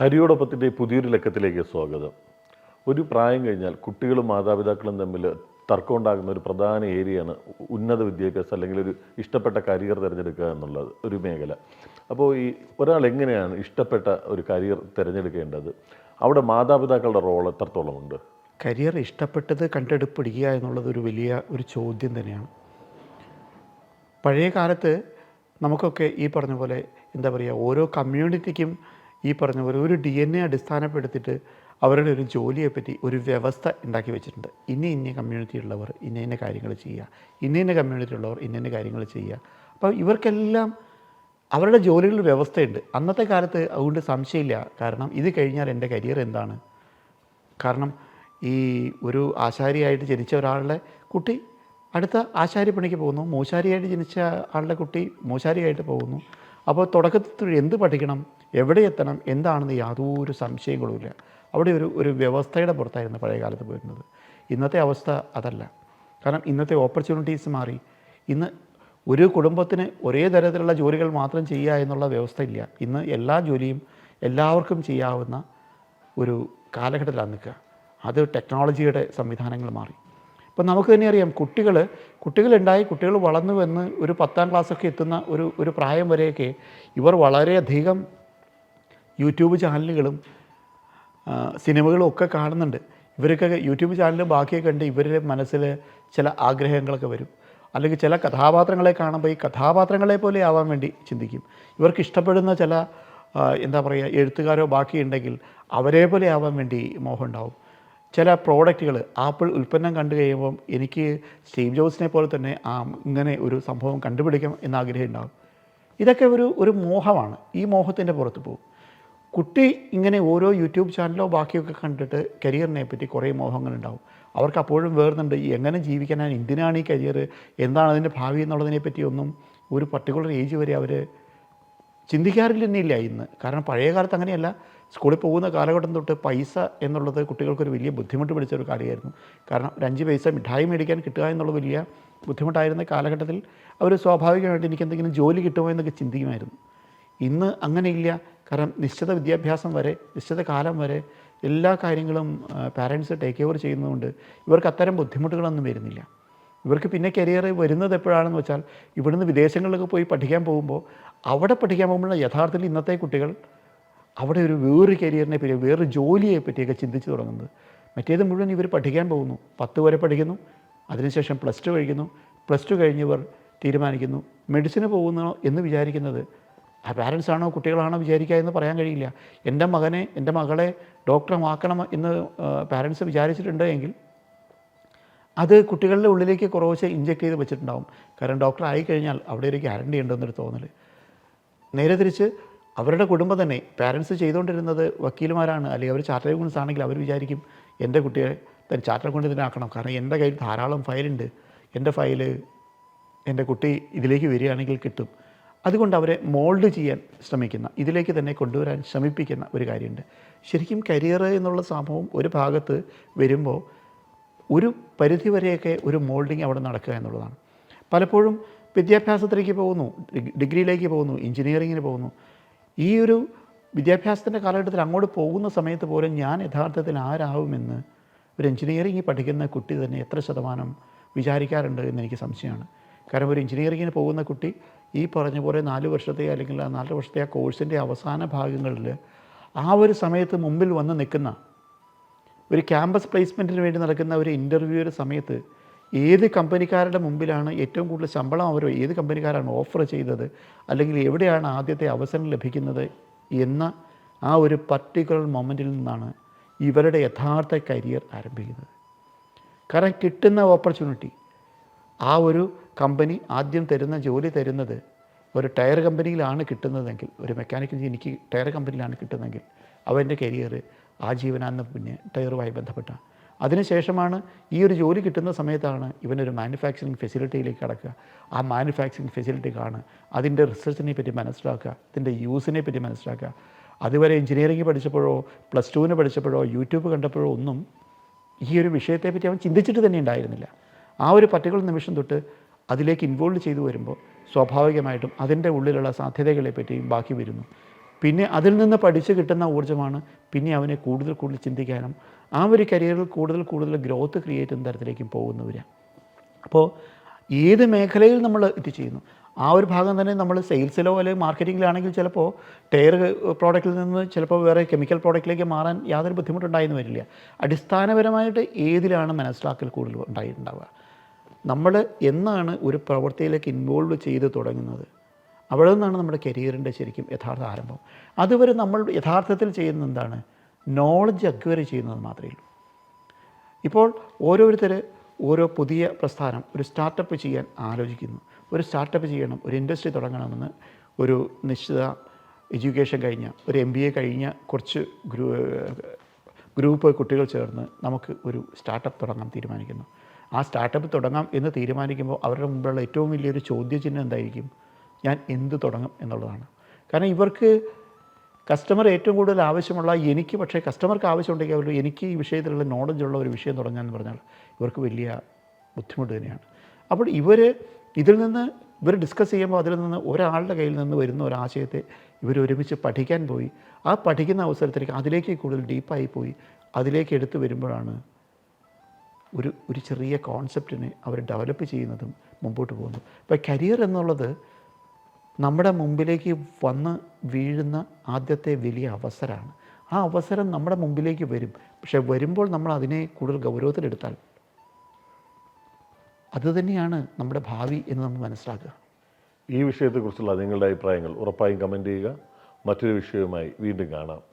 ഹരിയോടൊപ്പത്തിന്റെ പുതിയൊരു ലക്കത്തിലേക്ക് സ്വാഗതം. ഒരു പ്രായം കഴിഞ്ഞാൽ കുട്ടികളും മാതാപിതാക്കളും തമ്മിൽ തർക്കം ഉണ്ടാകുന്ന ഒരു പ്രധാന ഏരിയയാണ് ഉന്നത വിദ്യാഭ്യാസം അല്ലെങ്കിൽ ഒരു ഇഷ്ടപ്പെട്ട കരിയർ തിരഞ്ഞെടുക്കുക എന്നുള്ളത് ഒരു മേഖല. അപ്പോൾ ഈ ഒരാൾ എങ്ങനെയാണ് ഇഷ്ടപ്പെട്ട ഒരു കരിയർ തിരഞ്ഞെടുക്കേണ്ടത്? അവിടെ മാതാപിതാക്കളുടെ റോൾ എത്രത്തോളമുണ്ട് കരിയർ ഇഷ്ടപ്പെട്ടത് കണ്ടെടുപ്പിടിക്കുക എന്നുള്ളത് ഒരു വലിയ ഒരു ചോദ്യം തന്നെയാണ്. പഴയ കാലത്ത് നമുക്കൊക്കെ ഈ പറഞ്ഞ പോലെ എന്താ പറയുക ഓരോ കമ്മ്യൂണിറ്റിക്കും ഈ പറഞ്ഞ പോലെ ഒരു ഡി എൻ എ അടിസ്ഥാനപ്പെടുത്തിയിട്ട് അവരുടെ ഒരു ജോലിയെപ്പറ്റി ഒരു വ്യവസ്ഥ ഉണ്ടാക്കി വെച്ചിട്ടുണ്ട്. ഇന്ന ഇന്ന കമ്മ്യൂണിറ്റി ഉള്ളവർ ഇന്ന ഇന്ന കാര്യങ്ങൾ ചെയ്യുക. ഇന്ന ഇന്ന കമ്മ്യൂണിറ്റി ഉള്ളവർ ഇന്ന ഇന്ന കാര്യങ്ങൾ ചെയ്യുക. അപ്പോൾ ഇവർക്കെല്ലാം അവരുടെ ജോലികളിൽ വ്യവസ്ഥയുണ്ട്. അന്നത്തെ കാലത്ത് അതുകൊണ്ട് സംശയമില്ല. കാരണം ഇത് കഴിഞ്ഞാൽ എന്റെ കരിയർ എന്താണ്? കാരണം ഈ ഒരു ആശാരിയായിട്ട് ജനിച്ച ഒരാളുടെ കുട്ടി അടുത്ത ആശാരി പണിക്ക് പോകുന്നു. മൂശാരിയായിട്ട് ജനിച്ച ആളുടെ കുട്ടി മൂശാരിയായിട്ട് പോകുന്നു. അപ്പോൾ തുടക്കത്തിൽ എന്ത് പഠിക്കണം? എവിടെ എത്തണം? എന്താണെന്ന് യാതൊരു സംശയങ്ങളുമില്ല അവിടെ ഒരു ഒരു വ്യവസ്ഥയുടെ പുറത്തായിരുന്നു പഴയ കാലത്ത് പോയിരുന്നത്. ഇന്നത്തെ അവസ്ഥ അതല്ല. കാരണം ഇന്നത്തെ ഓപ്പർച്യൂണിറ്റീസ് മാറി. ഇന്ന് ഒരു കുടുംബത്തിന് ഒരേ തരത്തിലുള്ള ജോലികൾ മാത്രം ചെയ്യുക എന്നുള്ള വ്യവസ്ഥ ഇല്ല. ഇന്ന് എല്ലാ ജോലിയും എല്ലാവർക്കും ചെയ്യാവുന്ന ഒരു കാലഘട്ടത്തിലാണ് നിൽക്കുക. അത് ടെക്നോളജിയുടെ സംവിധാനങ്ങൾ മാറി. ഇപ്പം നമുക്ക് തന്നെ അറിയാം കുട്ടികൾ കുട്ടികളുണ്ടായി കുട്ടികൾ വളർന്നു വന്ന് ഒരു പത്താം ക്ലാസ്സൊക്കെ എത്തുന്ന ഒരു ഒരു പ്രായം വരെയൊക്കെ ഇവർ വളരെയധികം യൂട്യൂബ് ചാനലുകളും സിനിമകളും ഒക്കെ കാണുന്നുണ്ട്. ഇവരൊക്കെ യൂട്യൂബ് ചാനലും ബാക്കിയൊക്കെ കണ്ട് ഇവരുടെ മനസ്സിൽ ചില ആഗ്രഹങ്ങളൊക്കെ വരും. അല്ലെങ്കിൽ ചില കഥാപാത്രങ്ങളെ കാണുമ്പോൾ ഈ കഥാപാത്രങ്ങളെ പോലെ ആവാൻ വേണ്ടി ചിന്തിക്കും. ഇവർക്ക് ഇഷ്ടപ്പെടുന്ന ചില എന്താ പറയുക എഴുത്തുകാരോ ബാക്കിയുണ്ടെങ്കിൽ അവരെ പോലെ ആവാൻ വേണ്ടി മോഹം ഉണ്ടാവും. ചില പ്രോഡക്റ്റുകൾ ആപ്പിൾ ഉൽപ്പന്നം കണ്ടു കഴിയുമ്പം എനിക്ക് സ്റ്റീവ് ജോബ്സിനെ പോലെ തന്നെ ആ ഇങ്ങനെ ഒരു സംഭവം കണ്ടുപിടിക്കാം എന്ന ആഗ്രഹം ഉണ്ടാകും ഇതൊക്കെ ഒരു ഒരു മോഹമാണ്. ഈ മോഹത്തിന്റെ പുറത്ത് പോകും. കുട്ടി ഇങ്ങനെ ഓരോ യൂട്യൂബ് ചാനലോ ബാക്കിയൊക്കെ കണ്ടിട്ട് കരിയറിനെ പറ്റി കുറേ മോഹങ്ങളുണ്ടാവും. അവർക്ക് അപ്പോഴും വേറുന്നുണ്ട് എങ്ങനെ ജീവിക്കാനാണ് എന്തിനാണ് ഈ കരിയർ? എന്താണ് അതിന്റെ ഭാവി എന്നുള്ളതിനെ പറ്റിയൊന്നും ഒരു പർട്ടിക്കുലർ ഏജ് വരെ അവർ ചിന്തിക്കാറില്ല തന്നെയില്ല ഇന്ന്. കാരണം പഴയ കാലത്ത് അങ്ങനെയല്ല. സ്കൂളിൽ പോകുന്ന കാലഘട്ടം തൊട്ട് പൈസ എന്നുള്ളത് കുട്ടികൾക്കൊരു വലിയ ബുദ്ധിമുട്ട് പിടിച്ച ഒരു കാര്യമായിരുന്നു. കാരണം ഒരു അഞ്ച് പൈസ മിഠായി മേടിക്കാൻ കിട്ടുക എന്നുള്ള വലിയ ബുദ്ധിമുട്ടായിരുന്ന കാലഘട്ടത്തിൽ അവർ സ്വാഭാവികമായിട്ട് എനിക്ക് എന്തെങ്കിലും ജോലി കിട്ടുമോ എന്നൊക്കെ ചിന്തിക്കുമായിരുന്നു. ഇന്ന് അങ്ങനെയില്ല. കാരണം നിശ്ചിത വിദ്യാഭ്യാസം വരെ നിശ്ചിത കാലം വരെ എല്ലാ കാര്യങ്ങളും പാരൻസ് ടേക്ക് ഓവർ ചെയ്യുന്നതുകൊണ്ട് ഇവർക്ക് അത്തരം ബുദ്ധിമുട്ടുകളൊന്നും വരുന്നില്ല. ഇവർക്ക് പിന്നെ കരിയർ വരുന്നത് എപ്പോഴാണെന്ന് വെച്ചാൽ ഇവിടുന്ന് വിദേശങ്ങളിലൊക്കെ പോയി പഠിക്കാൻ പോകുമ്പോൾ അവിടെ പഠിക്കാൻ പോകുമ്പോൾ യഥാർത്ഥത്തിൽ ഇന്നത്തെ കുട്ടികൾ അവിടെ ഒരു വേറൊരു കരിയറിനെ പറ്റി വേറൊരു ജോലിയെ പറ്റിയൊക്കെ ചിന്തിച്ച് തുടങ്ങുന്നത്. മറ്റേത് മുഴുവൻ ഇവർ പഠിക്കാൻ പോകുന്നു. പത്ത് വരെ പഠിക്കുന്നു. അതിനുശേഷം പ്ലസ് ടു കഴിക്കുന്നു. പ്ലസ് ടു കഴിഞ്ഞവർ തീരുമാനിക്കുന്നു. മെഡിസിന് പോകുന്നോ എന്ന് വിചാരിക്കുന്നത് ആ പാരൻസ് ആണോ കുട്ടികളാണോ വിചാരിക്കുക എന്ന് പറയാൻ കഴിയില്ല. എന്റെ മകനെ എന്റെ മകളെ ഡോക്ടറമാക്കണം എന്ന് പാരൻസ് വിചാരിച്ചിട്ടുണ്ട് എങ്കിൽ അത് കുട്ടികളുടെ ഉള്ളിലേക്ക് കുറച്ച് ഇഞ്ചെക്ട് ചെയ്ത് വെച്ചിട്ടുണ്ടാവും. കാരണം ഡോക്ടർ ആയി കഴിഞ്ഞാൽ അവിടെ ഒരു ഗ്യാരണ്ടി ഉണ്ടെന്നൊരു തോന്നൽ നേരെ തിരിച്ച് അവരുടെ കുടുംബം തന്നെ പാരൻസ് ചെയ്തുകൊണ്ടിരുന്നത് വക്കീലുമാരാണ് അല്ലെങ്കിൽ അവർ ചാർട്ടർ അക്കൗണ്ട്സ് ആണെങ്കിൽ അവർ വിചാരിക്കും എന്റെ കുട്ടിയെ തന്നെ ചാർട്ടർ അക്കൗണ്ട് ഇതിനാക്കണം കാരണം എന്റെ കയ്യിൽ ധാരാളം ഫയലുണ്ട് എന്റെ ഫയൽ എന്റെ കുട്ടി ഇതിലേക്ക് വരികയാണെങ്കിൽ കിട്ടും. അതുകൊണ്ട് അവരെ മോൾഡ് ചെയ്യാൻ ശ്രമിക്കുന്ന ഇതിലേക്ക് തന്നെ കൊണ്ടുവരാൻ ശ്രമിപ്പിക്കുന്ന ഒരു കാര്യമുണ്ട്. ശരിക്കും കരിയർ എന്നുള്ള സംഭവം ഒരു ഭാഗത്ത് വരുമ്പോൾ ഒരു പരിധിവരെയൊക്കെ ഒരു മോൾഡിങ് അവിടെ നടക്കുക എന്നുള്ളതാണ്. പലപ്പോഴും വിദ്യാഭ്യാസത്തിലേക്ക് പോകുന്നു ഡിഗ്രിയിലേക്ക് പോകുന്നു എഞ്ചിനീയറിങ്ങിന് പോകുന്നു. ഈ ഒരു വിദ്യാഭ്യാസത്തിന്റെ കാലഘട്ടത്തിൽ അങ്ങോട്ട് പോകുന്ന സമയത്ത് പോലും ഞാൻ യഥാർത്ഥത്തിൽ ആരാവുമെന്ന് ഒരു എഞ്ചിനീയറിംഗ് പഠിക്കുന്ന കുട്ടി തന്നെ എത്ര ശതമാനം വിചാരിക്കാറുണ്ട് എന്ന് എനിക്ക് സംശയമാണ്. കാരണം ഒരു എഞ്ചിനീയറിങ്ങിന് പോകുന്ന കുട്ടി ഈ പറഞ്ഞ പോലെ നാല് വർഷത്തെ അല്ലെങ്കിൽ ആ നാല് വർഷത്തെ ആ കോഴ്സിന്റെ അവസാന ഭാഗങ്ങളിൽ ആ ഒരു സമയത്ത് മുമ്പിൽ വന്ന് നിൽക്കുന്ന ഒരു ക്യാമ്പസ് പ്ലേസ്മെന്റിന് വേണ്ടി നടക്കുന്ന ഒരു ഇന്റർവ്യൂയുടെ സമയത്ത് ഏത് കമ്പനിക്കാരുടെ മുമ്പിലാണ് ഏറ്റവും കൂടുതൽ ശമ്പളം അവർ ഏത് കമ്പനിക്കാരാണ് ഓഫർ ചെയ്തത് അല്ലെങ്കിൽ എവിടെയാണ് ആദ്യത്തെ അവസരം ലഭിക്കുന്നത് എന്ന ആ ഒരു പർട്ടിക്കുലർ മൊമെന്റിൽ നിന്നാണ് ഇവരുടെ യഥാർത്ഥ കരിയർ ആരംഭിക്കുന്നത്. കാരണം കിട്ടുന്ന ഓപ്പർച്യൂണിറ്റി ആ ഒരു കമ്പനി ആദ്യം തരുന്ന ജോലി തരുന്നത് ഒരു ടയർ കമ്പനിയിലാണ് കിട്ടുന്നതെങ്കിൽ ഒരു മെക്കാനിക്കൽ എനിക്ക് ടയർ കമ്പനിയിലാണ് കിട്ടുന്നതെങ്കിൽ അവന്റെ കരിയർ ആ ജീവനാന്ന് പിന്നെ ടയറുമായി ബന്ധപ്പെട്ട. അതിനുശേഷമാണ് ഈ ഒരു ജോലി കിട്ടുന്ന സമയത്താണ് ഇവനൊരു മാനുഫാക്ചറിങ് ഫെസിലിറ്റിയിലേക്ക് കടക്കുക. ആ മാനുഫാക്ചറിങ് ഫെസിലിറ്റി കാണുക അതിന്റെ റിസർച്ചിനെ പറ്റി മനസ്സിലാക്കുക അതിന്റെ യൂസിനെ പറ്റി മനസ്സിലാക്കുക. അതുവരെ എഞ്ചിനീയറിംഗ് പഠിച്ചപ്പോഴോ പ്ലസ് ടുവിന് പഠിച്ചപ്പോഴോ യൂട്യൂബ് കണ്ടപ്പോഴോ ഒന്നും ഈ ഒരു വിഷയത്തെപ്പറ്റി അവൻ ചിന്തിച്ചിട്ട് തന്നെ ഉണ്ടായിരുന്നില്ല. ആ ഒരു പർട്ടിക്കുലർ നിമിഷം തൊട്ട് അതിലേക്ക് ഇൻവോൾവ് ചെയ്തു വരുമ്പോൾ സ്വാഭാവികമായിട്ടും അതിന്റെ ഉള്ളിലുള്ള സാധ്യതകളെ പറ്റിയും ബാക്കി വരുന്നു. പിന്നെ അതിൽ നിന്ന് പഠിച്ചു കിട്ടുന്ന ഊർജമാണ് പിന്നെ അവനെ കൂടുതൽ കൂടുതൽ ചിന്തിക്കാനും ആ ഒരു കരിയറിൽ കൂടുതൽ കൂടുതൽ ഗ്രോത്ത് ക്രിയേറ്റ് ചെയ്യുന്ന തരത്തിലേക്കും പോകുന്നവരാണ് അപ്പോൾ ഏത് മേഖലയിൽ നമ്മൾ ഇത് ചെയ്യുന്നു? ആ ഒരു ഭാഗം തന്നെ നമ്മൾ സെയിൽസിലോ അല്ലെങ്കിൽ മാർക്കറ്റിങ്ങിലാണെങ്കിൽ ചിലപ്പോൾ ടയർ പ്രോഡക്റ്റിൽ നിന്ന് ചിലപ്പോൾ വേറെ കെമിക്കൽ പ്രോഡക്റ്റിലേക്ക് മാറാൻ യാതൊരു ബുദ്ധിമുട്ടുണ്ടായെന്ന് വരില്ല. അടിസ്ഥാനപരമായിട്ട് ഏതിലാണ് മനസ്സിലാക്കൽ കൂടുതൽ ഉണ്ടായിട്ടുണ്ടാവുക നമ്മൾ എന്നാണ് ഒരു പ്രവൃത്തിയിലേക്ക് ഇൻവോൾവ് ചെയ്ത് തുടങ്ങുന്നത്? അവിടെ നിന്നാണ് നമ്മുടെ കരിയറിന്റെ ശരിക്കും യഥാർത്ഥ ആരംഭം. അതുവരെ നമ്മൾ യഥാർത്ഥത്തിൽ ചെയ്യുന്നത് എന്താണ്? നോളജ് അക്വയർ ചെയ്യുന്നത് മാത്രമേ ഉള്ളൂ. ഇപ്പോൾ ഓരോരുത്തർ ഓരോ പുതിയ പ്രസ്ഥാനം ഒരു സ്റ്റാർട്ടപ്പ് ചെയ്യാൻ ആലോചിക്കുന്നു. ഒരു സ്റ്റാർട്ടപ്പ് ചെയ്യണം ഒരു ഇൻഡസ്ട്രി തുടങ്ങണമെന്ന് ഒരു നിശ്ചിത എഡ്യൂക്കേഷൻ കഴിഞ്ഞ ഒരു എം ബി എ കഴിഞ്ഞ കുറച്ച് ഗ്രൂ ഗ്രൂപ്പ് കുട്ടികൾ ചേർന്ന് നമുക്ക് ഒരു സ്റ്റാർട്ടപ്പ് തുടങ്ങാൻ തീരുമാനിക്കുന്നു. ആ സ്റ്റാർട്ടപ്പ് തുടങ്ങാം എന്ന് തീരുമാനിക്കുമ്പോൾ അവരുടെ മുമ്പിലുള്ള ഏറ്റവും വലിയൊരു ചോദ്യചിഹ്നം എന്തായിരിക്കും? ഞാൻ എന്ത് തുടങ്ങും എന്നുള്ളതാണ്. കാരണം ഇവർക്ക് കസ്റ്റമർ ഏറ്റവും കൂടുതൽ ആവശ്യമുള്ള എനിക്ക് പക്ഷേ കസ്റ്റമർക്ക് ആവശ്യമുണ്ടെങ്കിൽ അവർ എനിക്ക് ഈ വിഷയത്തിലുള്ള നോളജുള്ള ഒരു വിഷയം തുടങ്ങാമെന്ന് പറഞ്ഞാൽ ഇവർക്ക് വലിയ ബുദ്ധിമുട്ട് തന്നെയാണ്. അപ്പോൾ ഇവർ ഇതിൽ നിന്ന് ഇവർ ഡിസ്കസ് ചെയ്യുമ്പോൾ അതിൽ നിന്ന് ഒരാളുടെ കയ്യിൽ നിന്ന് വരുന്ന ഒരു ആശയത്തെ ഇവർ ഒരുമിച്ച് പഠിക്കാൻ പോയി. ആ പഠിക്കുന്ന അവസരത്തിലേക്ക് അതിലേക്ക് കൂടുതൽ ഡീപ്പായി പോയി. അതിലേക്ക് എടുത്തു വരുമ്പോഴാണ് ഒരു ഒരു ചെറിയ കോൺസെപ്റ്റിനെ അവർ ഡെവലപ്പ് ചെയ്യുന്നതും മുമ്പോട്ട് പോകുന്നു. അപ്പോൾ കരിയർ എന്നുള്ളത് നമ്മുടെ മുമ്പിലേക്ക് വന്ന് വീഴുന്ന ആദ്യത്തെ വലിയ അവസരമാണ്. ആ അവസരം നമ്മുടെ മുമ്പിലേക്ക് വരും. പക്ഷെ വരുമ്പോൾ നമ്മൾ അതിനെ കൂടുതൽ ഗൗരവത്തിലെടുത്താൽ അതുതന്നെയാണ് നമ്മുടെ ഭാവി എന്ന് നമ്മൾ മനസ്സിലാക്കുക. ഈ വിഷയത്തെക്കുറിച്ചുള്ള നിങ്ങളുടെ അഭിപ്രായങ്ങൾ ഉറപ്പായും കമന്റ് ചെയ്യുക. മറ്റൊരു വിഷയവുമായി വീണ്ടും കാണാം.